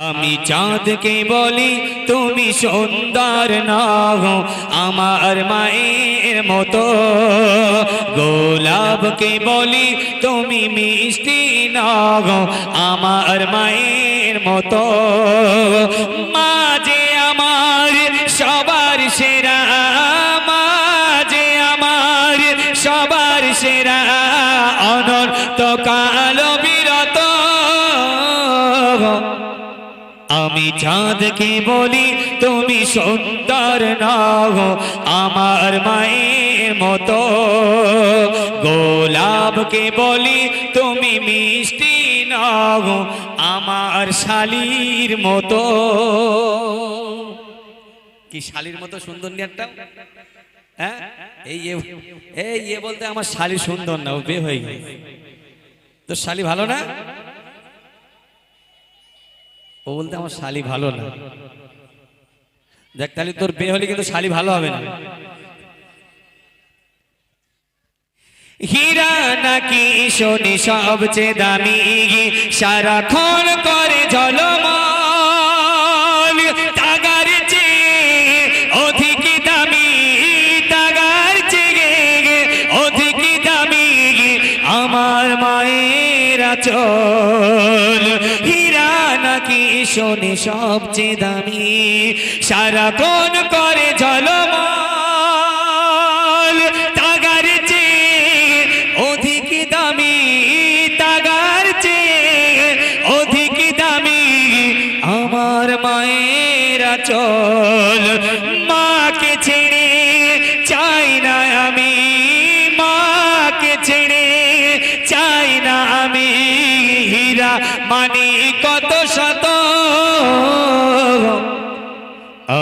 আমি চাঁদকে বলি, তুমি সুন্দর নাও, আমার মায়ের মতো। গোলাপকে বলি, তুমি মিষ্টি নাও, আমার মায়ের মতো। মাঝে আমার সবার সেরা, মাঝে আমার সবার সেরা অনন্ত কালো বিরত। আমি চাঁদকে বলি, তুমি সুন্দর নাও, আমার মায়ের মতো। গোলাপকে বলি, তুমি মিষ্টি নাও, আমার শালির মতো। কি শালির মতো সুন্দর নিয়ারটা হ্যাঁ? এই এই বলতে আমার শালি সুন্দর না, ও বে হয়ে গেছে। তো শালি ভালো না? ও বলতে আমার শালি ভালো না। দেখ, তাহলে তোর বিয়ে হলে কিন্তু শালি ভালো হবে না। হীরা নাকি শোনি সবচেয়ে দামি সারাক্ষণ করে ঝলমল। তাগার শোনে সবচেয়ে দামি। সারাক্ষণ করে ঝলমল। তাগার দামি, তাগার চেয়ে দামি আমার মায়ের চল মাকে ছেড়ে চাই না আমি, মাকে ছেড়ে চাই না আমি। হীরা মানি কত শত